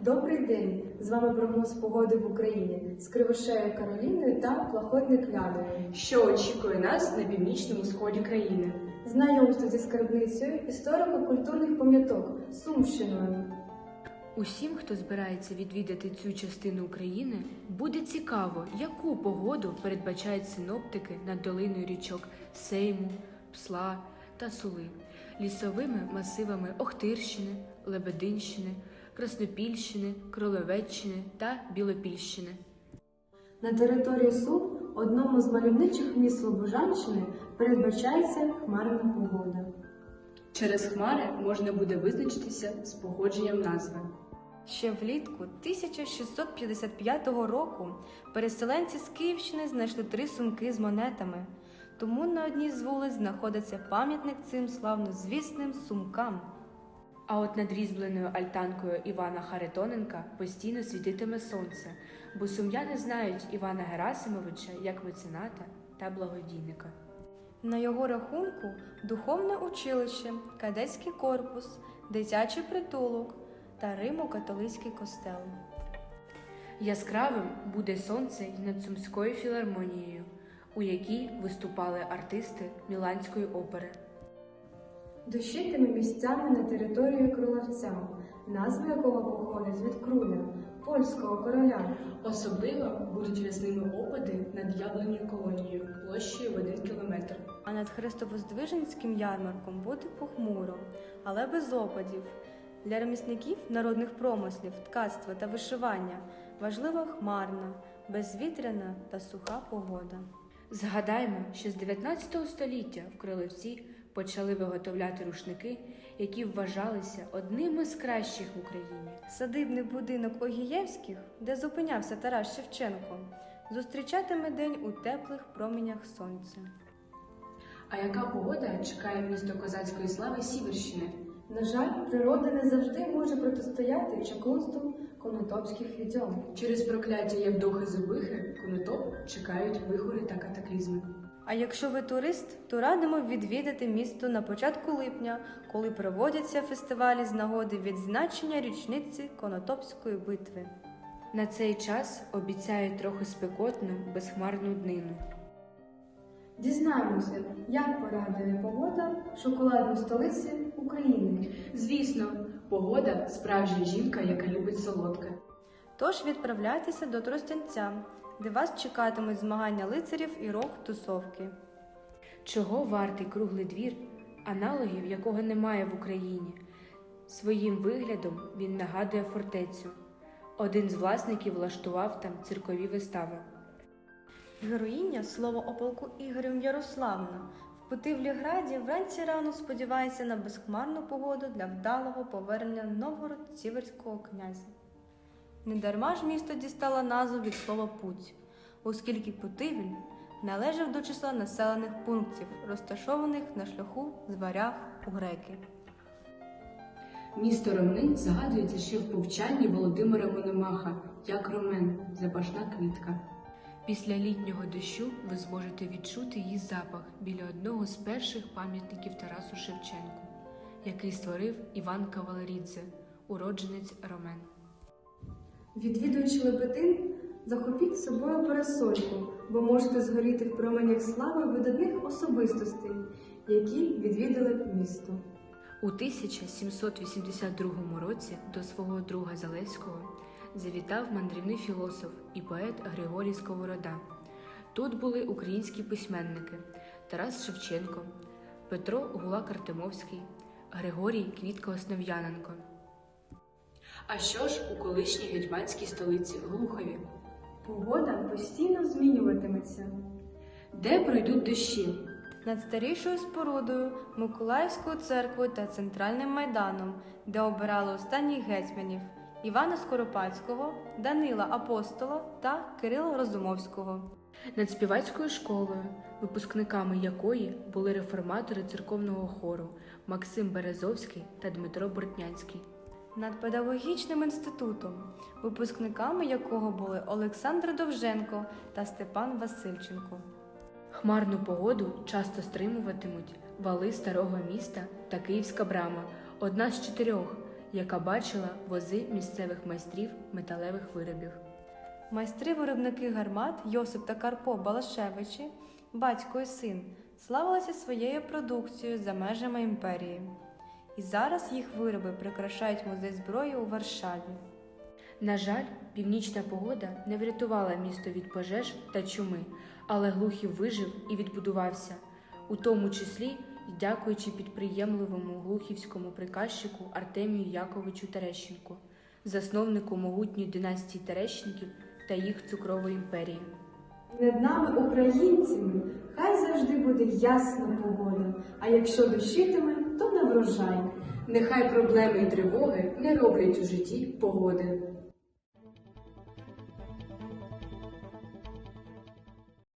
Добрий день! З вами прогноз погоди в Україні з Кривошеєю Кароліною та Плахотник Ляною. Що очікує нас на північному сході країни? Знайомство зі скарбницею історико-культурних пам'яток Сумщиною. Усім, хто збирається відвідати цю частину України, буде цікаво, яку погоду передбачають синоптики над долиною річок Сейму, Псла та Сули, лісовими масивами Охтирщини, Лебединщини, Краснопільщини, Кролевеччини та Білопільщини. На території Сум, одному з мальовничих міст Слобожанщини, передбачається хмарна погода. Через хмари можна буде визначитися з погодженням назви. Ще влітку 1655 року переселенці з Київщини знайшли три сумки з монетами. Тому на одній з вулиць знаходиться пам'ятник цим славнозвісним сумкам. А от над різьбленою альтанкою Івана Харитоненка постійно світитиме сонце, бо сум'яни знають Івана Герасимовича як мецената та благодійника. На його рахунку духовне училище, кадетський корпус, дитячий притулок та Римо-католицький костел. Яскравим буде сонце й над Сумською філармонією, у якій виступали артисти Міланської опери. Дощитиме місцями на території Кролевця, назва якого походить від круля, польського короля. Особливо будуть рясними опади над яблуньою колонією площею в один кілометр. А над Христовоздвиженським ярмарком буде похмуро, але без опадів. Для ремісників народних промислів, ткацтва та вишивання важлива хмарна, безвітряна та суха погода. Згадаймо, що з 19 століття в Кролевці почали виготовляти рушники, які вважалися одними з кращих в Україні. Садибний будинок Огієвських, де зупинявся Тарас Шевченко, зустрічатиме день у теплих променях сонця. А яка погода чекає місто козацької слави Сіверщини? На жаль, природа не завжди може протистояти чаклунству конотопських відьом. Через прокляття Євдохи Зубихи конотоп чекають вихори та катаклізми. А якщо ви турист, то радимо відвідати місто на початку липня, коли проводяться фестивалі з нагоди відзначення річниці Конотопської битви. На цей час обіцяють трохи спекотну, безхмарну днину. Дізнаємося, як порадує погода шоколадну столиці України. Звісно, погода справжня жінка, яка любить солодке. Тож відправляйтеся до Тростянця, де вас чекатимуть змагання лицарів і рок-тусовки. Чого вартий круглий двір, аналогів якого немає в Україні? Своїм виглядом він нагадує фортецю. Один з власників влаштував там циркові вистави. Героїня слово о полку Ігорем Ярославна в Путивліграді вранці рано сподівається на безхмарну погоду для вдалого повернення Новгород-Сіверського князя. Недарма ж місто дістало назву від слова путь, оскільки Путивль належав до числа населених пунктів, розташованих на шляху з варяг у греки. Місто Ромни згадується ще в повчанні Володимира Мономаха як ромен, запашна квітка. Після літнього дощу ви зможете відчути її запах біля одного з перших пам'ятників Тарасу Шевченку, який створив Іван Кавалерідзе, уродженець Ромен. Відвідуючи Лебедин, захопіть з собою парасольку, бо можете згоріти в променях слави видатних особистостей, які відвідали місто. У 1782 році до свого друга Залевського завітав мандрівний філософ і поет Григорій Сковорода. Тут були українські письменники Тарас Шевченко, Петро Гулак Артемовський, Григорій Квітка Основ'яненко. А що ж у колишній гетьманській столиці Глухові? Погода постійно змінюватиметься. Де пройдуть дощі? Над старішою спорудою, Миколаївською церквою та центральним майданом, де обирали останніх гетьманів Івана Скоропадського, Данила Апостола та Кирила Розумовського. Над співацькою школою, випускниками якої були реформатори церковного хору Максим Березовський та Дмитро Бортнянський. Над педагогічним інститутом, випускниками якого були Олександр Довженко та Степан Васильченко. Хмарну погоду часто стримуватимуть вали старого міста та Київська брама, одна з чотирьох, яка бачила вози місцевих майстрів металевих виробів. Майстри-виробники гармат Йосип та Карпо Балашевичі, батько і син, славилися своєю продукцією за межами імперії. І зараз їх вироби прикрашають музей зброї у Варшаві. На жаль, північна погода не врятувала місто від пожеж та чуми, але Глухів вижив і відбудувався, у тому числі й дякуючи підприємливому глухівському приказчику Артемію Яковичу Терещенку, засновнику могутньої династії Терещенків та їх цукрової імперії. Над нами, українцями, хай завжди буде ясна погода, а якщо дощитиме, то не врожай. Нехай проблеми і тривоги не роблять у житті погоди.